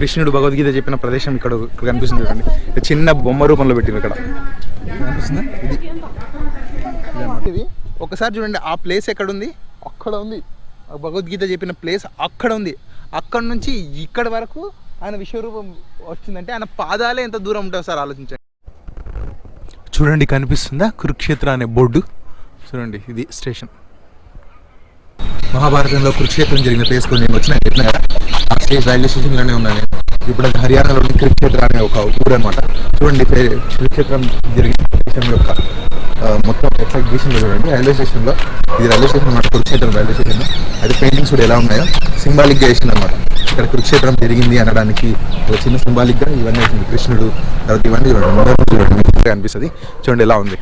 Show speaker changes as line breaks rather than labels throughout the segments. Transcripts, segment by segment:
కృష్ణుడు భగవద్గీత చెప్పిన ప్రదేశం ఇక్కడ ఇక్కడ కనిపిస్తుంది చూడండి. చిన్న బొమ్మ రూపంలో పెట్టింది ఇక్కడ. కనిపిస్తుందా? ఇది. ఇది ఒకసారి చూడండి ఆ ప్లేస్ ఎక్కడ ఉంది అక్కడ ఉంది. ఆ భగవద్గీత చెప్పిన ప్లేస్ అక్కడ ఉంది. అక్కడ నుంచి ఇక్కడ వరకు ఆయన విశ్వరూపం వచ్చిందంటే ఆయన పాదాలే ఎంత దూరం ఉంటాయో సార్ ఆలోచించండి. చూడండి కనిపిస్తుందా? కురుక్షేత్ర అనే బోర్డు. చూడండి ఇది స్టేషన్. మహాభారతంలో కురుక్షేత్రం జరిగిన ప్లేస్ కొన్ని నేను వచ్చిన చెప్పిన కదా? స్టేజ్ రైల్వే స్టేషన్లోనే ఉన్నాను ఇప్పుడు అది హర్యానాలోని కురుక్షేత్ర అనే ఒక ఊరు అనమాట చూడండి కురుక్షేత్రం జరిగిన యొక్క మొత్తం ఎట్లా చూడండి. రైల్వే స్టేషన్లో ఇది రైల్వే స్టేషన్ అనమాట కురుక్షేత్రం రైల్వే స్టేషన్. అయితే పెయింటింగ్స్ కూడా ఎలా ఉన్నాయో సింబాలిక్గా వేసింది అనమాట ఇక్కడ కురుక్షేత్రం జరిగింది అనడానికి ఒక చిన్న సింబాలిక్గా ఇవన్నీ వేసింది. కృష్ణుడు తర్వాత ఇవన్నీ చూడండి. ముందర చూడండి మీకు అనిపిస్తుంది. చూడండి ఎలా ఉంది.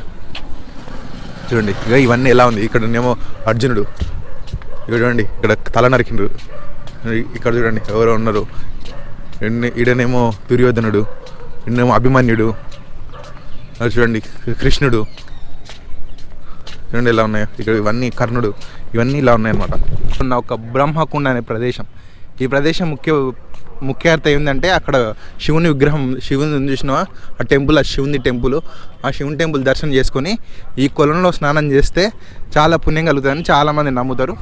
చూడండి ఇక ఇవన్నీ ఎలా ఉంది. ఇక్కడ ఏమో అర్జునుడు ఇక్కడ చూడండి ఇక్కడ తల నరికిండు ఇక్కడ చూడండి ఎవరో ఉన్నారు? ఈడనేమో దుర్యోధనుడు ఈడనేమో అభిమన్యుడు అది చూడండి కృష్ణుడు. చూడండి ఎలా ఉన్నాయో? ఇక్కడ ఇవన్నీ కర్ణుడు ఇవన్నీ ఇలా ఉన్నాయన్నమాట. ఉన్న ఒక బ్రహ్మకుండ అనే ప్రదేశం. ఈ ప్రదేశం ముఖ్య ముఖ్యార్థ ఏంటంటే అక్కడ శివుని విగ్రహం శివుని ఉంది చూసినావా? ఆ టెంపుల్ ఆ శివుని టెంపుల్. ఆ శివుని టెంపుల్ దర్శనం చేసుకొని ఈ కొలంలో స్నానం చేస్తే చాలా పుణ్యం కలుగుతుందని చాలామంది నమ్ముతారు.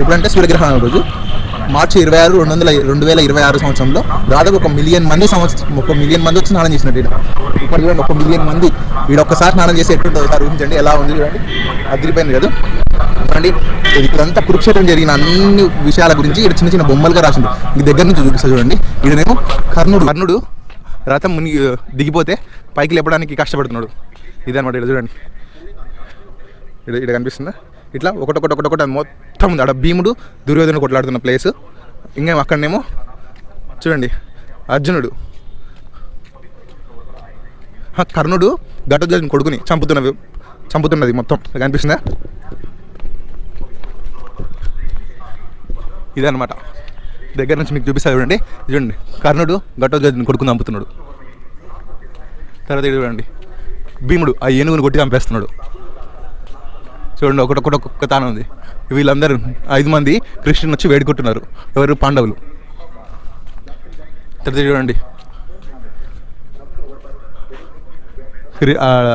ఎప్పుడంటే సూర్యగ్రహణం రోజు. మార్చి ఇరవై ఆరు రెండు వందల రెండు వేల ఇరవై ఆరు సంవత్సరంలో దాదాపు ఒక మిలియన్ మంది సంవత్సరం ఒక మిలియన్ మంది వచ్చి స్నానం చేసినట్టు ఈడ. ఇప్పుడు చూడండి ఒక మిలియన్ మంది వీడు ఒక్కసారి స్నానం చేసి ఎట్లుంటుందో ఒకసారి ఊహించండి ఎలా ఉంది చూడండి. అదిరిపోయింది కదా. చూడండి ఇక్కడంతా కురుక్షేత్రం జరిగిన అన్ని విషయాల గురించి ఇక్కడ చిన్న చిన్న బొమ్మలుగా రాసింది ఈ దగ్గర నుంచి చూపిస్తా చూడండి. ఈడనేమో కర్ణుడు కర్ణుడు రథం మునిగి దిగిపోతే పైకి లేపడానికి కష్టపడుతున్నాడు. ఇదనమాట ఇక్కడ చూడండి. ఇక్కడ కనిపిస్తుందా? ఇట్లా ఒకటొకటి ఒకటొకటి మొత్తం ఉంది. అక్కడ భీముడు దుర్యోధనుడు కొట్లాడుతున్న ప్లేస్ ఇంకేమో అక్కడనేమో? చూడండి. అర్జునుడు. కర్ణుడు ఘటోత్కచుని కొడుకుని చంపుతున్నవి చంపుతున్నది మొత్తం. కనిపిస్తుందా? ఇదన్నమాట. దగ్గర నుంచి మీకు చూపిస్తా చూడండి. చూడండి కర్ణుడు ఘటోత్కచుని కొడుకుని చంపుతున్నాడు. తర్వాత చూడండి. భీముడు ఆ ఏనుగును కొట్టి చంపేస్తున్నాడు. చూడండి ఒకటొకటి ఒక్కొక్క తాను ఉంది వీళ్ళందరూ ఐదు మంది కృష్ణుని వచ్చి వేడుకుంటున్నారు. ఎవరు? పాండవులు. తర్వాత చూడండి.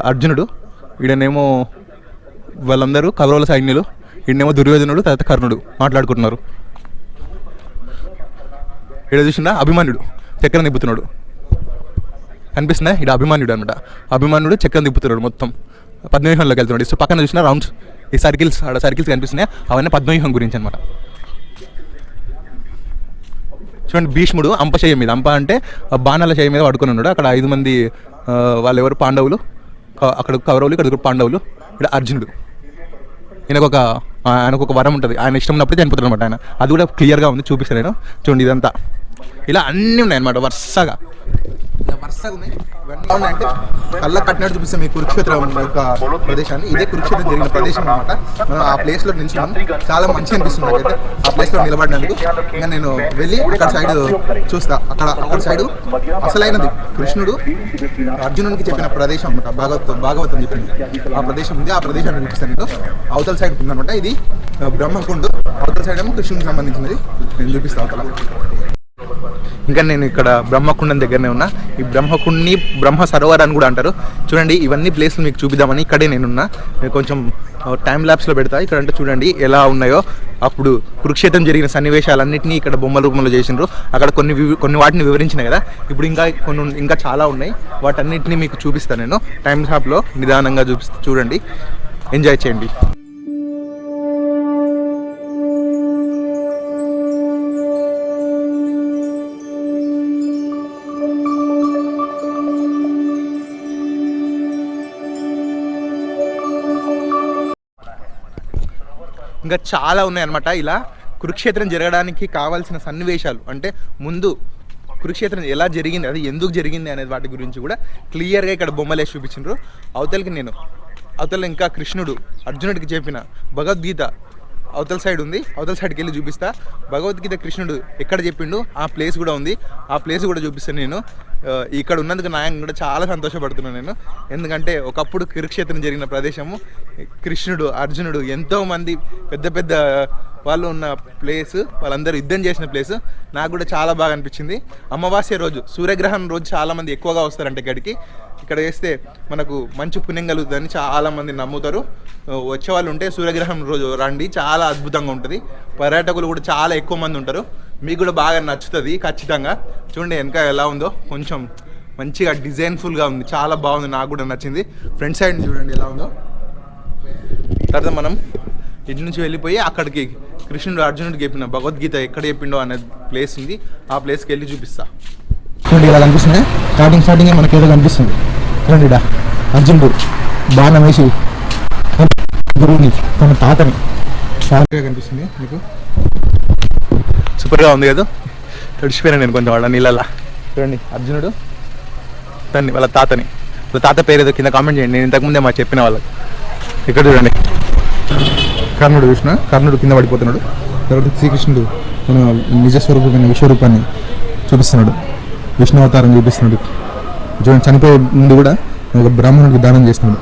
అర్జునుడు ఈడనేమో వాళ్ళందరూ కౌరవుల సైన్యులు ఈడనేమో దుర్యోధనుడు తర్వాత కర్ణుడు మాట్లాడుకుంటున్నారు. ఈడ చూసినా అభిమానుడు చక్రం తిప్పుతున్నాడు. కనిపిస్తుందా? ఇక్కడ అభిమానుడు అనమాట అభిమానుడు చక్రం తిప్పుతున్నాడు మొత్తం. పద్మవ్యూహంలోకి వెళ్తున్నాడు. సో పక్కన చూసిన రౌండ్స్ ఈ సర్కిల్స్ ఆడ సర్కిల్స్ కనిపిస్తున్నాయి. అవన్నీ పద్మవ్యూహం గురించి అనమాట చూడండి భీష్ముడు అంపశయ్య మీద అంప అంటే బాణాల శయ్య మీద పడుకొని ఉన్నాడు. అక్కడ ఐదు మంది వాళ్ళు ఎవరు పాండవులు. అక్కడ కౌరవులు ఇక్కడ పాండవులు ఇక్కడ అర్జునుడు. ఈయనకు ఒక ఆయనకు ఒక వరం ఉంటుంది. ఆయన ఇష్టం ఉన్నప్పుడు చనిపోతాడు అనమాట ఆయన. అది కూడా క్లియర్గా ఉంది చూపిస్తాను నేను చూడండి ఇదంతా. ఇలా అన్నీ ఉన్నాయి అనమాట వరుసగా వరుసగా ఉన్నాయి. ఇవన్నీ కళ్ళ కట్టినట్టు చూపిస్తాం మీ కురుక్షేత్రం యొక్క ప్రదేశాన్ని. ఇదే కురుక్షేత్రం జరిగిన ప్రదేశం అనమాట మనం ఆ ప్లేస్లో నిల్చున్నాం. చాలా మంచిగా అనిపిస్తుంది నాకైతే ఆ ప్లేస్లో నిలబడినందుకు. ఇంకా నేను వెళ్ళి అక్కడ సైడ్ చూస్తా. అక్కడ అక్కడ సైడ్ అసలైనది. కృష్ణుడు అర్జునునికి చెప్పిన ప్రదేశం అనమాట భాగవతం భాగవతం చెప్పింది. ఆ ప్రదేశం ఉంది. ఆ ప్రదేశాన్ని చూపిస్తాను నేను అవతల సైడ్ ఉందనమాట ఇది బ్రహ్మకుండు. అవతల సైడ్ ఏమో కృష్ణునికి సంబంధించినది. నేను చూపిస్తాను అవతల. ఇంకా నేను ఇక్కడ బ్రహ్మకుండం దగ్గరనే ఉన్నా. ఈ బ్రహ్మకుండిని బ్రహ్మ సరోవర్ అని కూడా అంటారు. చూడండి ఇవన్నీ ప్లేసులు మీకు చూపిద్దామని ఇక్కడే నేనున్నా. నేను కొంచెం టైం ల్యాబ్స్లో పెడతా. ఇక్కడ అంటే చూడండి ఎలా ఉన్నాయో. అప్పుడు కురుక్షేత్రం జరిగిన సన్నివేశాలన్నింటినీ ఇక్కడ బొమ్మల రూపంలో చేసిండ్రు. అక్కడ కొన్ని వివి- కొన్ని వాటిని వివరించిన కదా. ఇప్పుడు ఇంకా కొన్ని ఇంకా చాలా ఉన్నాయి. వాటన్నిటిని మీకు చూపిస్తాను నేను. టైం ల్యాబ్లో నిదానంగా చూపిస్తా. చూడండి. ఎంజాయ్ చేయండి. ఇంకా చాలా ఉన్నాయన్నమాట. ఇలా కురుక్షేత్రం జరగడానికి కావాల్సిన సన్నివేశాలు. అంటే ముందు కురుక్షేత్రం ఎలా జరిగింది అది ఎందుకు జరిగింది అనేది వాటి గురించి కూడా క్లియర్గా ఇక్కడ బొమ్మలు చూపించినారు అవతలకి నేను అవతల ఇంకా కృష్ణుడు అర్జునుడికి చెప్పిన భగవద్గీత అవతల సైడ్ ఉంది. అవతల సైడ్కి వెళ్ళి చూపిస్తా. భగవద్గీత కృష్ణుడు ఎక్కడ చెప్పిండు ఆ ప్లేస్ కూడా ఉంది. ఆ ప్లేస్ కూడా చూపిస్తాను నేను. ఇక్కడ ఉన్నందుకు నాయన కూడా చాలా సంతోషపడుతున్నాను నేను. ఎందుకంటే ఒకప్పుడు కురుక్షేత్రం జరిగిన ప్రదేశము కృష్ణుడు అర్జునుడు ఎంతోమంది పెద్ద పెద్ద వాళ్ళు ఉన్న ప్లేస్ వాళ్ళందరూ యుద్ధం చేసిన ప్లేస్ నాకు కూడా చాలా బాగా అనిపించింది. అమావాస్య రోజు సూర్యగ్రహణం రోజు చాలామంది ఎక్కువగా వస్తారంటే ఇక్కడికి ఇక్కడ వేస్తే మనకు మంచి పుణ్యం కలుగుతుందని చాలా మంది నమ్ముతారు. వచ్చే వాళ్ళు ఉంటే సూర్యగ్రహం రోజు రండి చాలా అద్భుతంగా ఉంటుంది. పర్యాటకులు కూడా చాలా ఎక్కువ మంది ఉంటారు. మీకు కూడా బాగా నచ్చుతుంది ఖచ్చితంగా. చూడండి వెనక ఎలా ఉందో కొంచెం మంచిగా డిజైన్ఫుల్గా ఉంది. చాలా బాగుంది నాకు కూడా నచ్చింది. ఫ్రంట్ సైడ్ చూడండి ఎలా ఉందో. తర్వాత మనం ఇటు నుంచి వెళ్ళిపోయి అక్కడికి కృష్ణుడు అర్జునుడికి చెప్పిన భగవద్గీత ఎక్కడ చెప్పిండో అనే ప్లేస్ ఉంది. ఆ ప్లేస్కి వెళ్ళి చూపిస్తా.
చూడండి ఇలా కనిపిస్తుంది స్టార్టింగ్ స్టార్టింగ్ మనకి ఏదో కనిపిస్తుంది. ఇక్కడ అర్జునుడు బాణం వేసి గురువుని తన తాతని కనిపిస్తుంది మీకు?
సూపర్గా ఉంది కదా? తడిచిపోయాను నేను కొంచెం వాళ్ళ నీళ్ళలా చూడండి అర్జునుడు తన్ని వాళ్ళ తాతని. వాళ్ళ తాత పేరు ఏదో కింద కామెంట్ చేయండి నేను ఇంతకుముందే మా చెప్పిన వాళ్ళకి. ఇక్కడ చూడండి.
కర్ణుడు చూసిన కర్ణుడు కింద పడిపోతున్నాడు. తర్వాత శ్రీకృష్ణుడు తన నిజస్వరూపమైన విశ్వరూపాన్ని చూపిస్తున్నాడు. విష్ణు అవతారం చూపిస్తున్నాడు. చూడండి చనిపోయే ముందు కూడా ఒక బ్రాహ్మణుడికి దానం చేస్తున్నాడు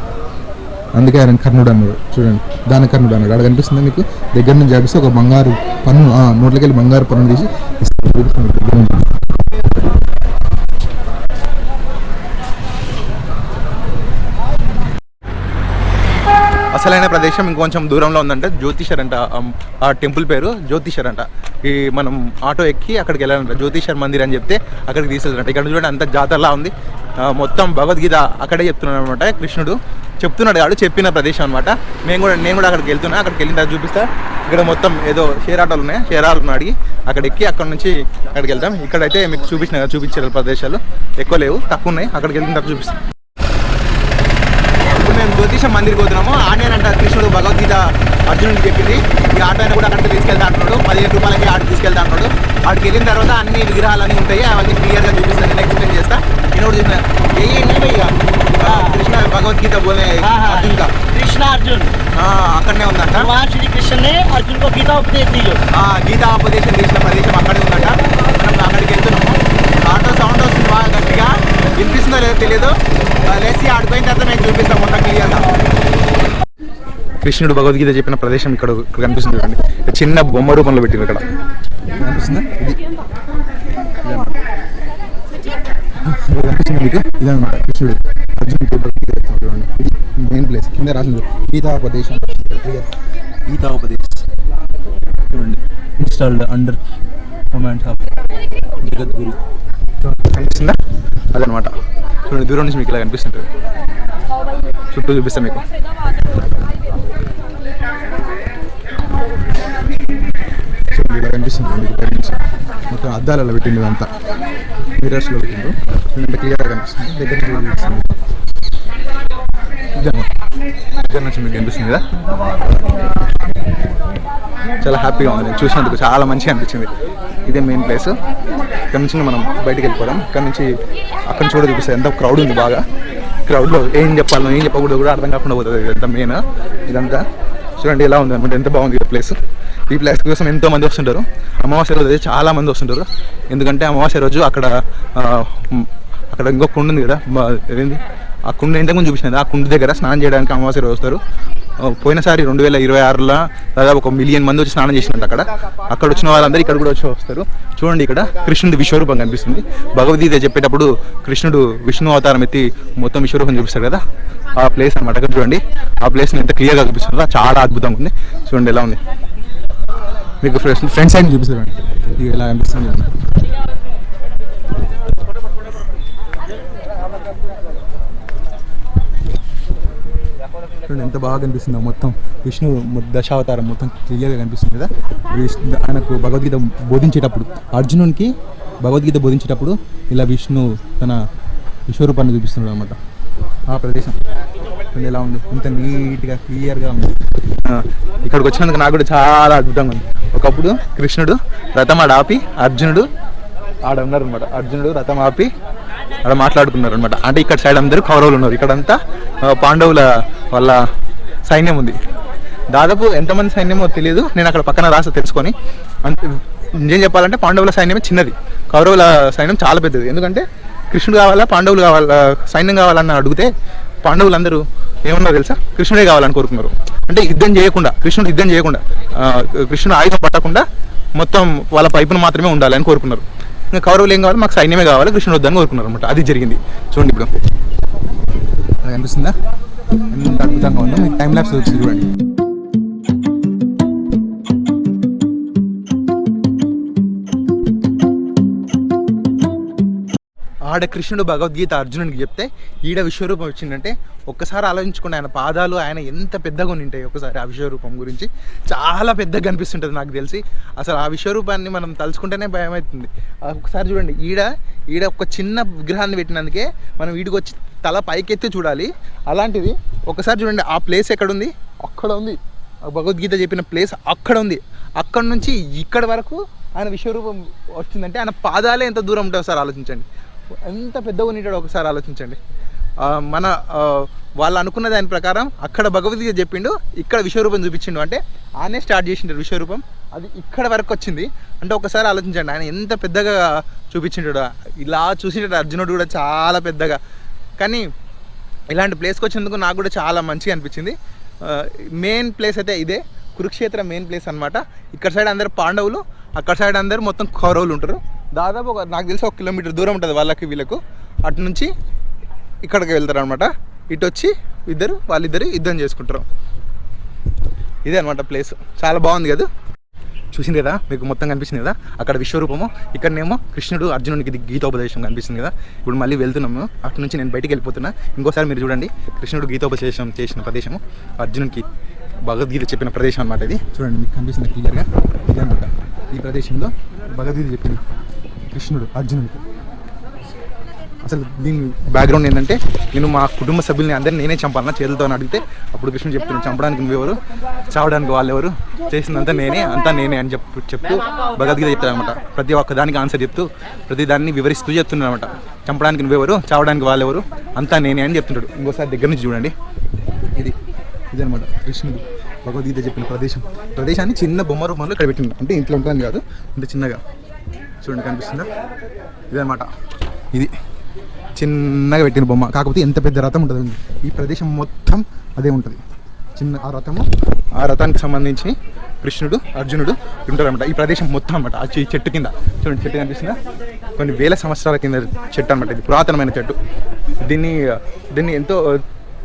అందుకే ఆయన కర్ణుడు అన్నాడు. చూడండి దాన కర్ణుడు అన్నాడు. అక్కడ కనిపిస్తుంది మీకు దగ్గర నుంచి జాపిస్తే ఒక బంగారు పన్ను నోట్లకెళ్ళి వెళ్ళి బంగారు పన్ను తీసి ఇస్తున్నాడు, చూపిస్తున్నాడు దగ్గర నుంచి.
అసలైన ప్రదేశం ఇంకొంచెం దూరంలో ఉందంటే. జ్యోతిషర్ అంట. ఆ- టెంపుల్ పేరు జ్యోతిషర్ అంట. ఈ మనం ఆటో ఎక్కి అక్కడికి వెళ్ళాలంట. జ్యోతిషర్ మందిర్ అని చెప్తే అక్కడికి తీసుకెళ్తారంట. ఇక్కడ చూడండి అంత జాతరలా ఉంది. మొత్తం భగవద్గీత అక్కడే చెప్తున్నాడు అనమాట కృష్ణుడు. చెప్తున్నాడు కాడు చెప్పిన ప్రదేశం అనమాట మేము కూడా నేను కూడా అక్కడికి వెళ్తున్నా. అక్కడికి వెళ్ళిన తర్వాత చూపిస్తా. ఇక్కడ మొత్తం ఏదో షేర్ ఆటోలు ఉన్నాయి. షేర్ ఆటోలు అడిగి అక్కడ ఎక్కి అక్కడ నుంచి అక్కడికి వెళ్తాం. ఇక్కడైతే మీకు చూపించిన చూపించారు ప్రదేశాలు ఎక్కువ లేవు. తక్కువ ఉన్నాయి. అక్కడికి వెళ్ళిన తర్వాత చూపిస్తాం. మేము జ్యోతిష మందిరికి పోతున్నాము. ఆనేనంట కృష్ణుడు భగవద్గీత అర్జునుడికి చెప్పింది. ఈ ఆటో అయినా కూడా అక్కడికి తీసుకెళ్తా అంటున్నాడు. పదిహేను రూపాయలకి ఆడు తీసుకెళ్తా అంటున్నాడు. ఆడికి వెళ్ళిన తర్వాత అన్ని విగ్రహాలన్నీ ఉంటాయి. అవన్నీ క్లియర్గా చూపిస్తాను. నేను ఎక్స్ప్లెయిన్ చేస్తా. నేను కూడా చూసిన ఏ ఇక కృష్ణ భగవద్గీత బోలే అర్జున్ కా
కృష్ణ
అర్జున్. అక్కడనే ఉందంట.
శ్రీ కృష్ణనే అర్జున్ గీత గీతా ఉపదేశం
గీతా ఉపదేశం తీసిన ప్రదేశం అక్కడే ఉందట. మనం అక్కడికి వెళ్తున్నాము. ఆటో సౌండ్ వస్తుంది బాగా గట్టిగా. వినిపిస్తుందో లేదో తెలియదు. ఆ, లేచి ఆడిపోయిన తర్వాత మేము చూపిస్తాం మొత్తం క్లియర్గా కృష్ణుడు భగవద్గీత చెప్పిన ప్రదేశం ఇక్కడ ఇక్కడ కనిపిస్తుంది చూడండి. చిన్న బొమ్మ రూపంలో పెట్టింది ఇక్కడ.
కనిపిస్తుందా? ఇది. ఇదన్నమాట కృష్ణుడు అర్జునుడికి భగవద్గీత చూడండి. ఇది మెయిన్ ప్లేస్ కింద రాసింది. గీతాపదేశం
గీతాపదేశ్ చూడండి. Installed under command of Jagadguru కనిపిస్తుందా? అదనమాట చూడండి దూరం నుంచి మీకు ఇలా కనిపిస్తుంటుంది. చుట్టూ చూపిస్తాం మీకు.
చూడండి ఇలా కనిపిస్తుంది. మీకు నుంచి మొత్తం అద్దాలలో పెట్టింది అంతా మిరర్స్లో పెట్టిండు చూడండి క్లియర్గా కనిపిస్తుంది. దగ్గర నుంచి
కనిపిస్తుంది. దగ్గర నుంచి మీకు కనిపిస్తుంది కదా? చాలా హ్యాపీగా ఉంది. నేను చూసినందుకు చాలా మంచిగా అనిపించింది. ఇదే మెయిన్ ప్లేస్ ఇక్కడ నుంచి మనం బయటకు వెళ్ళిపోదాం? ఇక్కడ నుంచి అక్కడ నుంచి కూడా చూపిస్తుంది ఎంత క్రౌడ్ ఉంది బాగా. క్రౌడ్లో ఏం చెప్పాలో ఏం చెప్పకూడదు కూడా అర్థం కాకుండా పోతుంది. ఇదంతా మెయిన్ ఇదంతా చూడండి ఎలా ఉంది అనమాట ఎంత బాగుంది ఈ ప్లేస్ ఈ ప్లేస్ కోసం ఎంతో మంది వస్తుంటారు. అమావాస్య రోజు అయితే చాలా మంది వస్తుంటారు. ఎందుకంటే అమావాస్య రోజు అక్కడ అక్కడ ఇంకో కుండ ఉంది కదా. ఏంది? ఆ కుండ ఇంతకుముందు చూపించినది. ఆ కుండ దగ్గర స్నానం చేయడానికి అమావాస్య రోజు వస్తారు. పోయినసారి రెండు వేల ఇరవై ఆరులో దాదాపు ఒక మిలియన్ మంది వచ్చి స్నానం చేసినట్టు అక్కడ. అక్కడ వచ్చిన వాళ్ళందరూ ఇక్కడ కూడా వచ్చి వస్తారు. చూడండి ఇక్కడ కృష్ణుడి విశ్వరూపం కనిపిస్తుంది. భగవద్గీత చెప్పేటప్పుడు కృష్ణుడు విష్ణు అవతారం ఎత్తి మొత్తం విశ్వరూపం చూపిస్తాడు కదా. ఆ ప్లేస్ అనమాట అక్కడ చూడండి. ఆ ప్లేస్ ఎంత క్లియర్గా కనిపిస్తుందో చాలా అద్భుతంగా ఉంది. చూడండి ఎలా ఉంది. మీకు ఫ్రెండ్స్
ఫ్రెండ్స్ అయిన చూపిస్తారు ఎలా ఇలా చూడండి ఎంత బాగా కనిపిస్తుందో మొత్తం విష్ణు దశావతారం మొత్తం క్లియర్గా కనిపిస్తుంది కదా? విష్ణు ఆయనకు భగవద్గీత బోధించేటప్పుడు అర్జునునికి భగవద్గీత బోధించేటప్పుడు ఇలా విష్ణు తన విశ్వరూపాన్ని చూపిస్తున్నాడు అనమాట ఆ ప్రదేశం. ఎలా ఉంది? ఇంత నీట్గా క్లియర్గా ఉంది.
ఇక్కడికి వచ్చినందుకు నాకు కూడా చాలా అద్భుతంగా ఉంది. ఒకప్పుడు కృష్ణుడు రథం ఆడ ఆపి అర్జునుడు ఆడ ఉన్నారనమాట అర్జునుడు రథం ఆపి అలా మాట్లాడుకున్నారు అనమాట అంటే ఇక్కడ సైడ్ అందరూ కౌరవులు ఉన్నారు. ఇక్కడంతా పాండవుల వాళ్ళ సైన్యం ఉంది. దాదాపు ఎంతమంది సైన్యమో తెలియదు నేను అక్కడ పక్కన రాసి తెలుసుకొని. అంటే నిజం చెప్పాలంటే పాండవుల సైన్యమే చిన్నది. కౌరవుల సైన్యం చాలా పెద్దది. ఎందుకంటే కృష్ణుడు కావాలా పాండవులు కావాలా సైన్యం కావాలన్న అడిగితే పాండవులందరూ ఏమన్నా తెలుసా? కృష్ణుడే కావాలని కోరుకున్నారు. అంటే యుద్ధం చేయకుండా కృష్ణుడు యుద్ధం చేయకుండా కృష్ణుడు ఆయుధం పట్టకుండా మొత్తం వాళ్ళ పైపును మాత్రమే ఉండాలని కోరుకున్నారు. ఇంకా కౌరవులు ఏం కావాలి? మాకు సైన్యమే కావాలి. కృష్ణుడు వద్దని కోరుకున్నారు అనమాట అది జరిగింది. చూడండి ఇప్పుడు.
అనిపిస్తుందా ఎంత అద్భుతంగా ఉందో. మీకు టైం ల్యాబ్స్ వచ్చి చూడండి.
ఆడ కృష్ణుడు భగవద్గీత అర్జునుడికి చెప్తే ఈడ విశ్వరూపం వచ్చిందంటే ఒక్కసారి ఆలోచించుకోండి ఆయన పాదాలు ఆయన ఎంత పెద్దగా ఉంటాయి ఒకసారి ఆ విశ్వరూపం గురించి. చాలా పెద్దగా కనిపిస్తుంటుంది నాకు తెలిసి. అసలు ఆ విశ్వరూపాన్ని మనం తలుచుకుంటేనే భయం అవుతుంది ఆ ఒకసారి చూడండి ఈడ ఈడ ఒక చిన్న విగ్రహాన్ని పెట్టినందుకే మనం వీడికి వచ్చి తల పైకెత్తి చూడాలి. అలాంటిది ఒకసారి చూడండి ఆ ప్లేస్ ఎక్కడుంది? అక్కడ ఉంది. ఆ భగవద్గీత చెప్పిన ప్లేస్ అక్కడ ఉంది. అక్కడ నుంచి ఇక్కడ వరకు ఆయన విశ్వరూపం వచ్చిందంటే ఆయన పాదాలే ఎంత దూరం ఉంటాయో సార్ ఆలోచించండి. ఎంత పెద్దగా ఉంటాడో ఒకసారి ఆలోచించండి. మన వాళ్ళు అనుకున్న దాని ప్రకారం అక్కడ భగవద్గీత చెప్పిండు ఇక్కడ విశ్వరూపం చూపించిండు. అంటే ఆయనే స్టార్ట్ చేసిండు విశ్వరూపం. అది ఇక్కడ వరకు వచ్చింది. అంటే ఒకసారి ఆలోచించండి ఆయన ఎంత పెద్దగా చూపించిండు. ఇలా చూసిండు అర్జునుడు కూడా చాలా పెద్దగా. కానీ ఇలాంటి ప్లేస్కి వచ్చినందుకు నాకు కూడా చాలా మంచిగా అనిపించింది. మెయిన్ ప్లేస్ అయితే ఇదే. కురుక్షేత్ర మెయిన్ ప్లేస్ అన్నమాట. ఇక్కడ సైడ్ అందరు పాండవులు అక్కడ సైడ్ అందరు మొత్తం కౌరవులు ఉంటారు. దాదాపు ఒక నాకు తెలిసి ఒక కిలోమీటర్ దూరం ఉంటుంది వాళ్ళకి వీళ్ళకు. అటు నుంచి ఇక్కడికి వెళ్తారు అనమాట ఇటు వచ్చి ఇద్దరు వాళ్ళిద్దరు యుద్ధం చేసుకుంటారు. ఇదే అనమాట ప్లేస్ చాలా బాగుంది కదా? చూసింది కదా? మీకు మొత్తం కనిపిస్తుంది కదా? అక్కడ విశ్వరూపము ఇక్కడనేమో కృష్ణుడు అర్జునుడికి గీతోపదేశం కనిపిస్తుంది కదా? ఇప్పుడు మళ్ళీ వెళ్తున్నాము. అటు నుంచి నేను బయటికి వెళ్ళిపోతున్నా. ఇంకోసారి మీరు చూడండి. కృష్ణుడు గీతోపదేశం చేసిన ప్రదేశము అర్జునుడికి భగవద్గీత చెప్పిన ప్రదేశం అనమాట ఇది.
చూడండి మీకు కనిపిస్తుంది క్లియర్గా ఇదే అనమాట ఈ ప్రదేశంలో భగవద్గీత చెప్పింది కృష్ణుడు అర్జునుడు
అసలు దీని బ్యాక్గ్రౌండ్ ఏంటంటే నేను మా కుటుంబ సభ్యుల్ని అందరినీ నేనే చంపాలన్నా చేతులతో అని అడిగితే అప్పుడు కృష్ణుడు చెప్తున్నాను చంపడానికి నువ్వెవరు? చావడానికి వాళ్ళెవరు? చేసిందంతా నేనే అంతా నేనే అని చెప్పు చెప్తూ భగవద్గీత చెప్తాను అనమాట ప్రతి ఒక్క దానికి ఆన్సర్ చెప్తూ ప్రతి దాన్ని వివరిస్తూ చెప్తున్నాడు అనమాట చంపడానికి నువ్వెవరు? చావడానికి వాళ్ళెవరు? అంతా నేనే అని చెప్తుంటాడు. ఇంకోసారి దగ్గర నుంచి చూడండి.
ఇది ఇదనమాట కృష్ణుడు భగవద్గీత చెప్పిన ప్రదేశం. ప్రదేశాన్ని చిన్న బొమ్మ రూపంలో ఇక్కడ పెట్టింది అంటే ఇంట్లో ఉంటుంది కాదు అంటే చిన్నగా. చూడండి కనిపిస్తుందా? ఇదనమాట ఇది చిన్నగా పెట్టిన బొమ్మ. కాకపోతే ఎంత పెద్ద రథం ఉంటుంది ఈ ప్రదేశం మొత్తం అదే ఉంటుంది. చిన్న ఆ రథము
ఆ రథానికి సంబంధించి కృష్ణుడు అర్జునుడు ఉంటారనమాట ఈ ప్రదేశం మొత్తం అనమాట ఆ చెట్టు కింద. చూడండి చెట్టు కనిపిస్తుందా? కొన్ని వేల సంవత్సరాల కింద చెట్టు అనమాట ఇది పురాతనమైన చెట్టు. దీన్ని దీన్ని ఎంతో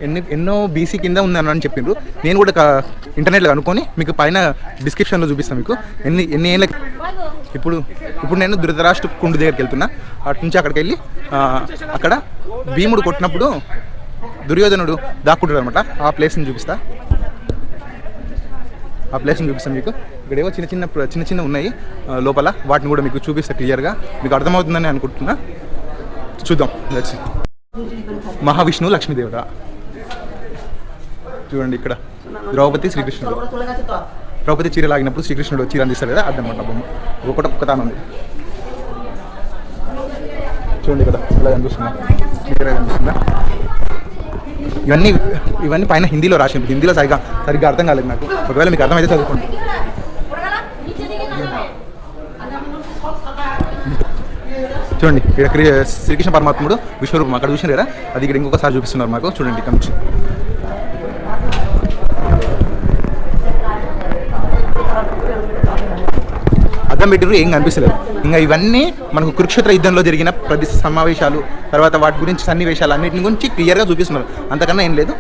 ఎన్ని ఎన్నో బీసీ కింద ఉందని అని చెప్పిండ్రు. నేను కూడా ఇంటర్నెట్లో కనుక్కొని మీకు పైన డిస్క్రిప్షన్లో చూపిస్తాను మీకు. ఎన్ని ఎన్ని ఏళ్ళ ఇప్పుడు ఇప్పుడు నేను ధృతరాష్ట్ర కుండు దగ్గరికి వెళ్తున్నా. అటు నుంచి అక్కడికి వెళ్ళి అక్కడ భీముడు కొట్టినప్పుడు దుర్యోధనుడు దాక్కుంటాడు అనమాట ఆ ప్లేస్ని చూపిస్తా. ఆ ప్లేస్ని చూపిస్తాను మీకు. ఇక్కడ ఏవో చిన్న చిన్న చిన్న చిన్న ఉన్నాయి. లోపల వాటిని కూడా మీకు చూపిస్తా క్లియర్గా మీకు అర్థమవుతుందని అనుకుంటున్నా. చూద్దాం. మహావిష్ణువు లక్ష్మీదేవత. చూడండి ఇక్కడ. ద్రౌపది శ్రీకృష్ణుడు. ద్రౌపది చీర లాగినప్పుడు శ్రీకృష్ణుడు చీర అందిస్తాడు కదా అదనమాట బొమ్మ. ఒకటి ఒక్క తాను ఉంది. చూడండి కదా ఇలా కనిపిస్తుందా. క్లియర్గా కనిపిస్తుందా? ఇవన్నీ ఇవన్నీ పైన హిందీలో రాసింది హిందీలో సరిగా సరిగ్గా అర్థం కాలేదు నాకు. ఒకవేళ మీకు అర్థమైతే చదువుకోండి. చూడండి ఇక్కడ శ్రీకృష్ణ పరమాత్ముడు విశ్వరూపం. అక్కడ చూసిన కదా? అది ఇక్కడ ఇంకొకసారి చూపిస్తున్నారు మాకు. చూడండి ఇక్కడ నుంచి పెట్టిరు ఏం కనిపిస్తలేదు. ఇంకా ఇవన్నీ మనకు కురుక్షేత్ర యుద్ధంలో జరిగిన ప్రతి సమావేశాలు తర్వాత వాటి గురించి సన్నివేశాలు అన్నింటిని గురించి క్లియర్గా చూపిస్తున్నారు. అంతకన్నా ఏం లేదు.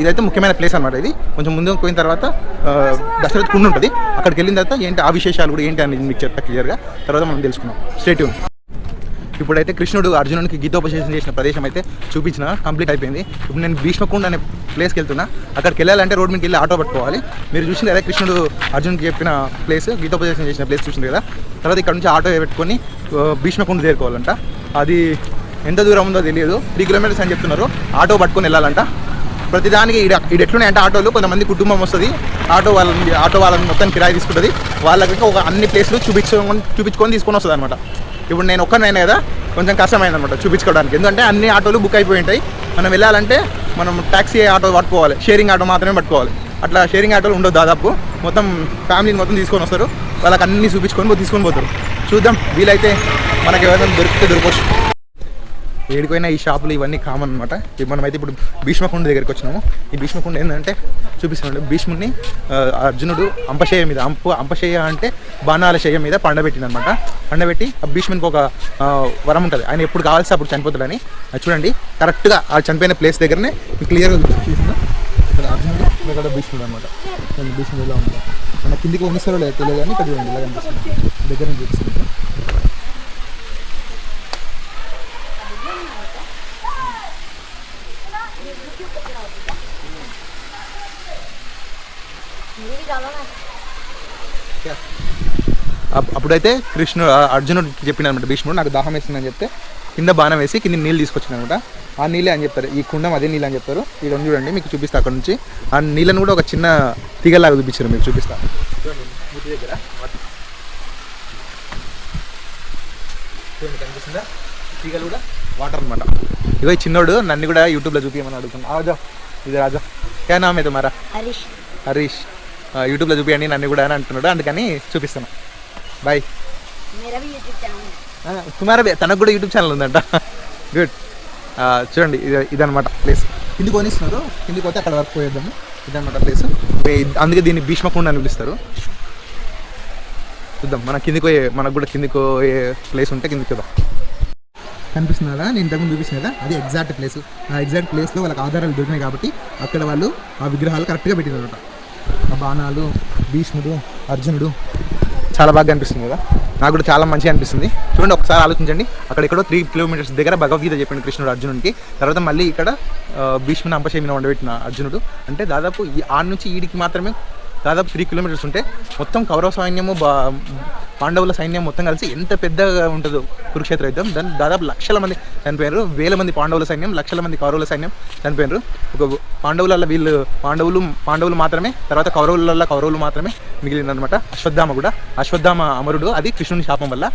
ఇదైతే ముఖ్యమైన ప్లేస్ అనమాట ఇది. కొంచెం ముందు పోయిన తర్వాత ఆ, దశరథ కుండు ఉంటుంది. అక్కడికి వెళ్ళిన తర్వాత ఏంటి ఆ విశేషాలు కూడా ఏంటి అనేది మీకు చెప్తా క్లియర్గా. తర్వాత మనం తెలుసుకున్నాం స్టేట్ ఇప్పుడైతే కృష్ణుడు అర్జునునికి గీతోపదేశం చేసిన ప్రదేశం అయితే చూపించిన కంప్లీట్ అయిపోయింది. ఇప్పుడు నేను భీష్మకుండ్ అనే ప్లేస్కి వెళ్తున్నా. అక్కడికి వెళ్ళాలంటే రోడ్ మీదకి వెళ్ళి ఆటో పట్టుకోవాలి. మీరు చూసింది కదా కృష్ణుడు అర్జున్కి చెప్పిన ప్లేస్ గీతోపదేశం చేసిన ప్లేస్ చూసింది కదా. తర్వాత ఇక్కడ నుంచి ఆటో పెట్టుకొని ఆ, భీష్మకుండ్ చేరుకోవాలంట. అది ఎంత దూరం ఉందో తెలియదు. త్రీ కిలోమీటర్స్ అని చెప్తున్నారు. ఆటో పట్టుకొని వెళ్ళాలంట. ప్రతిదానికి ఈడ ఈడ ఎట్లున్నాయి అంటే ఆటోలు కొంతమంది కుటుంబం వస్తుంది. ఆటో వాళ్ళని ఆటో వాళ్ళని మొత్తం కిరాయి తీసుకుంటుంది. వాళ్ళకి ఒక అన్ని ప్లేస్లు చూపించుకొని చూపించుకొని తీసుకొని వస్తుంది అనమాట ఇప్పుడు నేను ఒక్కనైనా కదా కొంచెం కష్టమైంది అనమాట చూపించుకోవడానికి. ఎందుకంటే అన్ని ఆటోలు బుక్ అయిపోయి ఉంటాయి. మనం వెళ్ళాలంటే మనం ట్యాక్సీ ఆటో పట్టుకోవాలి. షేరింగ్ ఆటో మాత్రమే పట్టుకోవాలి. అట్లా షేరింగ్ ఆటోలు ఉండవు దాదాపు. మొత్తం ఫ్యామిలీని మొత్తం తీసుకొని వస్తారు. వాళ్ళకి అన్ని చూపించుకొని తీసుకొని పోతారు. చూద్దాం. వీలైతే మనకి ఏదైనా దొరికితే దొరకవచ్చు. ఏడిపోయినా ఈ షాపులు ఇవన్నీ కామన్ అనమాట మనమైతే ఇప్పుడు భీష్మకుండ దగ్గరికి వచ్చినాము. ఈ భీష్మకుండ ఏంటంటే చూపిస్తున్నాడు. భీష్ముడిని అర్జునుడు అంపశయ్య మీద అంప అంపశయ్య అంటే బాణాల శయ్య మీద పండబెట్టింది అనమాట పండబెట్టి ఆ భీష్మునికి ఒక వరం ఉంటుంది. ఆయన ఎప్పుడు కావాల్సి అప్పుడు చనిపోతాడని. అది చూడండి కరెక్ట్గా ఆ చనిపోయిన ప్లేస్ దగ్గరనే క్లియర్గా చూసిందా ఇక్కడ అర్జునుడు ఇక్కడ భీష్ముడు అనమాట భీష్ముడు ఎలా ఉంటుంది మన కిందికి వంగిస్తారో లేదు తెలియదు కానీ ఇక్కడ చూడండి ఇలా కనిపిస్తుంది. దగ్గర నుంచి చూపిస్తుంది అప్పుడైతే కృష్ణుడు అర్జునుడు చెప్పిన అనమాట భీష్ముడు నాకు దాహం వేసిందని చెప్తే కింద బాణం వేసి కింద నీళ్ళు తీసుకొచ్చింది అనమాట ఆ నీళ్ళే అని చెప్తారు. ఈ కుండం అదే నీళ్ళు అని చెప్తారు. ఇక్కడ చూడండి మీకు చూపిస్తా అక్కడ నుంచి. ఆ నీళ్ళను కూడా ఒక చిన్న తీగలాగా చూపించారు మీకు చూపిస్తా. వాటర్ అనమాట ఇదో చిన్నోడు నన్ను కూడా యూట్యూబ్లో చూపించమని అడుగుతున్నాను రాజా ఇది రాజా. క్యా నామేది మరా హరీష్. హరీష్. యూట్యూబ్లో చూపించండి నన్ను కూడా అని అంటున్నాడు. అందుకని చూపిస్తాను బాయ్ కుమారబే తనకు కూడా యూట్యూబ్ ఛానల్ ఉందంట. గుడ్ చూడండి ఇది ఇదనమాట ప్లేస్ కిందికి కొనిస్తున్నారు కిందికి పోతే అక్కడ వరకు పోయేద్దాము. ఇదనమాట ప్లేస్ అందుకే దీన్ని భీష్మకుండ అని పిలుస్తారు. చూద్దాం మన కిందికి పోయే మనకు కూడా కిందికి పోయే ప్లేస్ ఉంటే కిందికి చూద్దాం కనిపిస్తున్నదా నేను ఇంతకుముందు చూపించిన కదా అది ఎగ్జాక్ట్ ప్లేస్ ఆ ఎగ్జాక్ట్ ప్లేస్లో వాళ్ళకి ఆధారాలు దొరికినాయి కాబట్టి అక్కడ వాళ్ళు ఆ విగ్రహాలు కరెక్ట్గా పెట్టినారు బాణాలు భీష్ముడు అర్జునుడు చాలా బాగా అనిపిస్తుంది కదా? నాకు కూడా చాలా మంచిగా అనిపిస్తుంది. చూడండి ఒకసారి ఆలోచించండి. అక్కడ ఎక్కడో త్రీ కిలోమీటర్స్ దగ్గర భగవద్గీత చెప్పిండు కృష్ణుడు అర్జునుడికి. తర్వాత మళ్ళీ ఇక్కడ భీష్ముని అంపశేమిని వండబెట్టిన అర్జునుడు. అంటే దాదాపు ఆడ నుంచి ఈడికి మాత్రమే దాదాపు త్రీ కిలోమీటర్స్ ఉంటే మొత్తం కౌరవ సైన్యము బా పాండవుల సైన్యం మొత్తం కలిసి ఎంత పెద్దగా ఉంటుందో కురుక్షేత్ర యుద్ధం. దాని దాదాపు లక్షల మంది చనిపోయారు వేల మంది పాండవుల సైన్యం లక్షల మంది కౌరవుల సైన్యం. చనిపోయారు ఒక పాండవులలో వీళ్ళు పాండవులు పాండవులు మాత్రమే తర్వాత కౌరవులలో కౌరవులు మాత్రమే మిగిలిందనమాట అశ్వత్థామ కూడా. అశ్వత్థామ అమరుడు అది కృష్ణుని శాపం వల్ల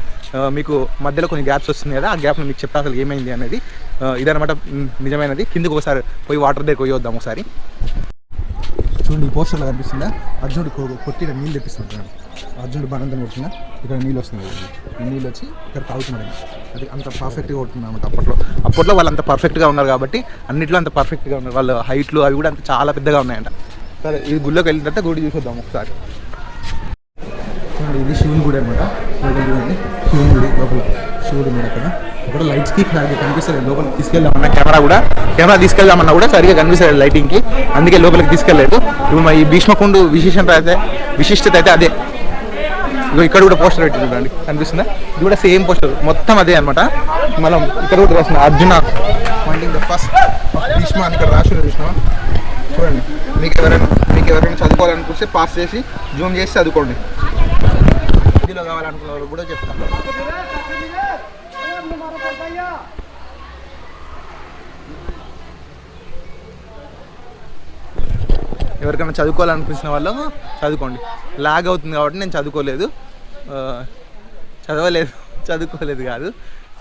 మీకు మధ్యలో కొన్ని గ్యాప్స్ వస్తుంది కదా ఆ గ్యాప్ను మీకు చెప్తా అసలు ఏమైంది అనేది ఇదనమాట నిజమైనది. కిందకి ఒకసారి పోయి వాటర్ దగ్గర పోయి వద్దాం ఒకసారి. చూడండి ఈ పోస్టర్లో కనిపిస్తుందా. అర్జునుడు కొ- నీళ్ళు తెప్పిస్తున్నాడు అర్జునుడు బనంతం కొట్టిన ఇక్కడ నీళ్ళు వస్తున్నాయి ఈ నీళ్ళు వచ్చి ఇక్కడ తాగుతున్నాడు అది అంత పర్ఫెక్ట్గా కొడుతుంది అనమాట అప్పట్లో. అప్పట్లో వాళ్ళు అంత పర్ఫెక్ట్గా ఉన్నారు కాబట్టి అన్నిట్లో అంత పర్ఫెక్ట్గా ఉన్నారు. వాళ్ళ హైట్లు అవి కూడా అంత చాలా పెద్దగా ఉన్నాయంట. సరే ఈ గుళ్ళోకి వెళ్ళిన తర్వాత గుడి చూసొద్దాం ఒకసారి. ఇది శివుని గుడి అనమాట శివుని గుడి లోపల. శివుడు ఉన్నాడు అక్కడ. అక్కడ లైట్స్కి సరిగ్గా కనిపిస్తుంది లోపలికి తీసుకెళ్దామన్న కెమెరా కూడా కెమెరా తీసుకెళ్దామన్నా కూడా సరిగ్గా కనిపిస్తుంది లైటింగ్కి అందుకే లోపలికి తీసుకెళ్ళలేదు ఇప్పుడు మా ఈ భీష్మకుండు విశేషం అయితే విశిష్టత అయితే అదే. ఇక్కడ కూడా పోస్టర్ పెట్టి చూడండి. కనిపిస్తుందా? ఇది కూడా సేమ్ పోస్టర్ మొత్తం అదే అనమాట మనం ఇక్కడ కూడా రాసిన Arjuna pointing the first Bhishma అని ఇక్కడ రాసిన చూసినా చూడండి. మీకు ఎవరైనా మీకు ఎవరైనా చదువుకోవాలనుకుంటే పాస్ చేసి జూమ్ చేసి చదువుకోండి. హిందీలో కావాలనుకున్న వాళ్ళు కూడా చెప్తాను ఎవరికైనా చదువుకోవాలనిపించిన వాళ్ళు చదువుకోండి. లాగ్ అవుతుంది కాబట్టి నేను చదువుకోలేదు. చదవలేదు చదువుకోలేదు కాదు.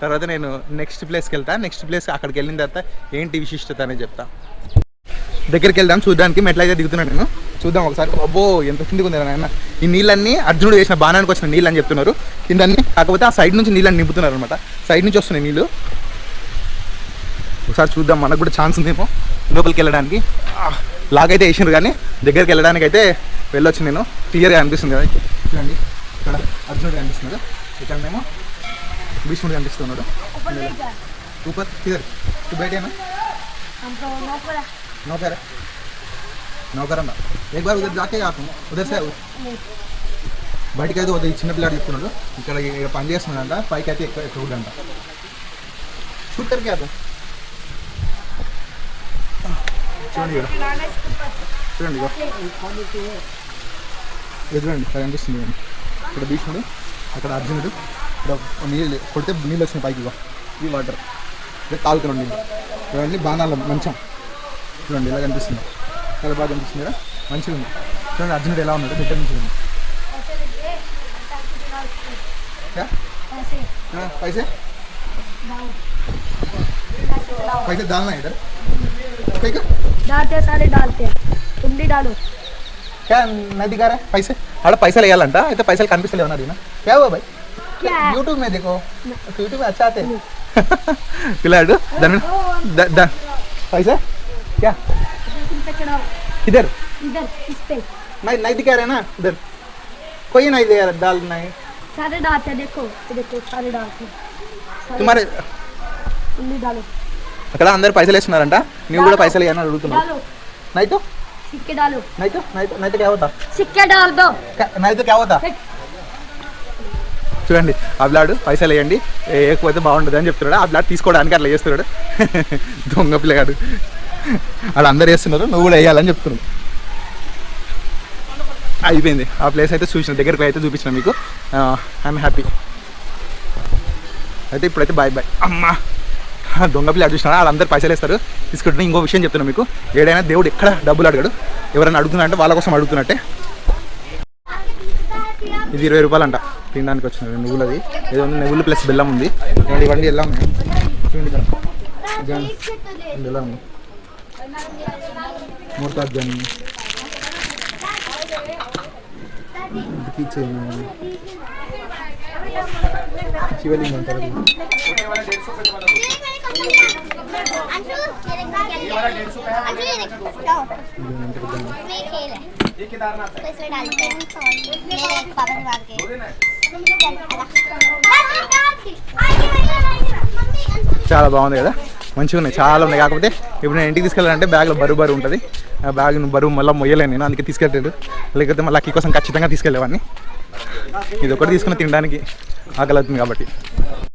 తర్వాత నేను నెక్స్ట్ ప్లేస్కి వెళ్తాను నెక్స్ట్ ప్లేస్ అక్కడికి వెళ్ళిన తర్వాత ఏంటి విశిష్టత అనేది చెప్తా. దగ్గరికి వెళ్దాం చూడడానికి మెట్లయితే దిగుతున్నాను నేను. చూద్దాం ఒకసారి. అబ్బో ఎంత కిందికి ఉంది నాయన. ఈ నీళ్ళన్నీ అర్జునుడు వేసిన బాణానికి వచ్చిన నీళ్ళు అని చెప్తున్నారు. కిందన్నీ కాకపోతే ఆ సైడ్ నుంచి నీళ్ళని నింపుతున్నారు అనమాట సైడ్ నుంచి వస్తున్నాయి నీళ్ళు. ఒకసారి చూద్దాం మనకు కూడా ఛాన్స్ ఉందేమో లోపలికి వెళ్ళడానికి. లాగ్ అయితే వేసిండ్రు కానీ దగ్గరికి వెళ్ళడానికి అయితే వెళ్ళొచ్చు నేను క్లియర్గా అనిపిస్తుంది కదా చూడండి ఇక్కడ అర్జునుడు కనిపిస్తున్నాడు ఇక్కడనేమో భీష్ముడు కనిపిస్తున్నాడు ఊపర్ కిదర్ తు బయటేనా
हम तो नौकर है
नौकर है नौकर అన్న एक बार उधर जाके आप उधर से బయటకి అయితే ఉదయం చిన్న పిల్లాడు చెప్తున్నాడు ఇక్కడ ఇక్కడ పని చేస్తున్నాడంట పైకి అయితే ఎక్కువ ఎక్కువడంట షూట్ కరికే అతను చూడండి ఇక్కడ. చూడండి ఎదురండి అది అనిపిస్తుంది ఇక్కడ భీష్ముడు అక్కడ అర్జునుడు. ఇక్కడ నీళ్ళు కొడితే నీళ్ళు వచ్చిన పైకి ఈ వాటర్ ఇక్కడ తాగుతున్నాం నీళ్ళు ఇవన్నీ బాణాల మంచం. చూడండి ఇలా కనిపిస్తుంది చాలా బాగా కనిపిస్తుంది కదా? మంచిగా ఉంది. చూడండి అర్జునుడు ఎలా ఉన్నాడు? దగ్గర నుంచి ఉంది పైసే? పైసే దానిలా ఇద్దరు?
डालते हैं सारे डालते हैं। तुम भी डालो।
क्या नहीं दिखा रहा है? पैसे? आड़ पैसा लेयालंट అయితే పైసలు కనిపిస్తలేవు నాది क्या हुआ भाई?
क्या?
यूट्यूब में देखो। यूट्यूब में अच्छा आते हैं। పిల్లాడు దాని पैसा? क्या?
इधर। इधर इस पे।
नहीं नहीं दिखा रहा ना इधर। कोई नहीं दे रहा डाल नहीं।
सारे डालते देखो। देखो सारे डालते
तुम्हारे
डालो।
అక్కడ అందరు పైసలు వేస్తున్నారంట నువ్వు కూడా పైసలు ఇవ్వని అడుగుతున్నావు. నైతో? నైతో? నైతో? నైతో చూడండి ఆ బ్లాడ్ పైసలు వేయండి. వేయకపోతే బాగుంటుంది అని చెప్తున్నాడు. ఆ బ్లాడ్ తీసుకోవడానికి అట్లా చేస్తున్నాడు. దొంగ పిల్లగాడు. అక్కడ అందరు వేస్తున్నారు నువ్వు కూడా వేయాలని చెప్తున్నావు అయిపోయింది. ఆ ప్లేస్ అయితే చూసిన దగ్గరకు అయితే చూపించిన మీకు. ఐఎమ్ హ్యాపీ అయితే ఇప్పుడైతే బాయ్ బాయ్. అమ్మా! దొంగ పిల్లలు చూసిన వాళ్ళందరూ పైసలు వేస్తారు. తీసుకుంటున్నా ఇంకో విషయం చెప్తున్నాను మీకు. ఏడైనా దేవుడు ఎక్కడ డబ్బులు అడిగాడు. ఎవరైనా అడుగుతున్నా వాళ్ళ కోసం అడుగుతున్నట్టే. ఇది ఇరవై రూపాయలు అంట తినడానికి వచ్చిన నువ్వులది. ఏదో ఉంది నువ్వులు ప్లస్ బెల్లం ఉంది. ఇవ్వండి ఇవ్వండి ఎలా ఉన్నాయి చూడండి జాన్ శివలింగం అంటారు చాలా బాగుంది కదా. మంచిగా ఉన్నాయి. చాలా ఉన్నాయి. కాకపోతే ఇప్పుడు నేను ఇంటికి తీసుకెళ్ళాలంటే బ్యాగ్లో బరువు బరువు ఉంటుంది. ఆ బ్యాగ్ బరువు మళ్ళీ మొయ్యలేను నేను. అందుకే తీసుకెళ్ళలేదు లేకపోతే మళ్ళీ అక్కి కోసం ఖచ్చితంగా తీసుకెళ్ళేవాడిని ఇది ఒకటి తీసుకుని తినడానికి ఆకలి అవుతుంది కాబట్టి.